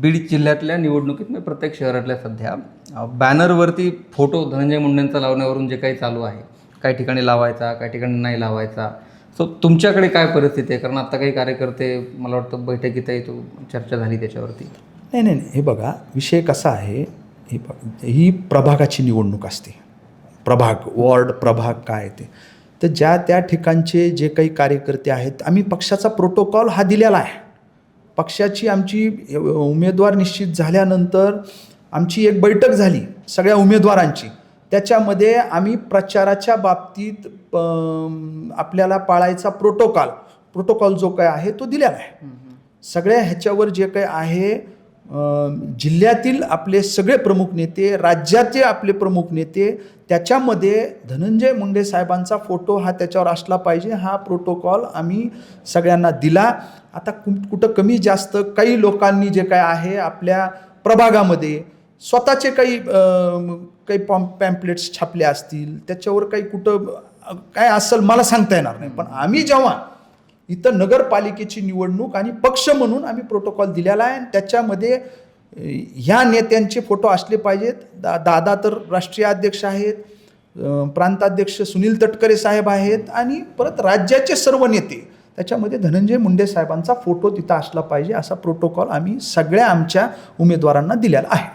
बीड जिल्ह्यातल्या निवडणुकीत म्हणजे प्रत्येक शहरातल्या सध्या बॅनरवरती फोटो धनंजय मुंडेंचा लावण्यावरून जे काही चालू आहे काही ठिकाणी लावायचा काही ठिकाणी नाही लावायचा. सो तुमच्याकडे काय परिस्थिती आहे? कारण आता काही कार्यकर्ते मला वाटतं बैठकीतही तो चर्चा झाली त्याच्यावरती. नाही नाही नाही. हे बघा विषय कसा आहे हे ही प्रभागाची निवडणूक असते. प्रभाग वॉर्ड प्रभाग काय ते. तर ज्या त्या ठिकाणचे जे काही कार्यकर्ते आहेत आम्ही पक्षाचा प्रोटोकॉल हा दिलेला आहे. पक्षाची आमची उमेदवार निश्चित झाल्यानंतर आमची एक बैठक झाली सगळ्या उमेदवारांची. त्याच्यामध्ये आम्ही प्रचाराच्या बाबतीत अम, आपल्याला पाळायचा प्रोटोकॉल प्रोटोकॉल जो काय आहे तो दिलेला आहे. सगळ्या ह्याच्यावर जे काही आहे जिल्ह्यातील आपले सगळे प्रमुख नेते राज्याचे आपले प्रमुख नेते त्याच्यामध्ये धनंजय मुंडे साहेबांचा फोटो हा त्याच्यावर असला पाहिजे. हा प्रोटोकॉल आम्ही सगळ्यांना दिला. आता कु कुठं कमी जास्त काही लोकांनी जे काय आहे आपल्या प्रभागामध्ये स्वतःचे काही काही पॉम पॅम्पलेट्स छापले असतील त्याच्यावर काही कुठं काय असेल मला सांगता येणार नाही. पण आम्ही जेव्हा इथं नगरपालिकेची निवडणूक आणि पक्ष म्हणून आम्ही प्रोटोकॉल दिलेला आहे. आणि त्याच्यामध्ये ह्या नेत्यांचे फोटो असले पाहिजेत. दा दादा तर राष्ट्रीय अध्यक्ष आहेत. प्रांताध्यक्ष सुनील तटकरे साहेब आहेत. आणि परत राज्याचे सर्व नेते. त्याच्यामध्ये धनंजय मुंडे साहेबांचा फोटो तिथं असला पाहिजे असा प्रोटोकॉल आम्ही सगळ्या आमच्या उमेदवारांना दिलेला आहे.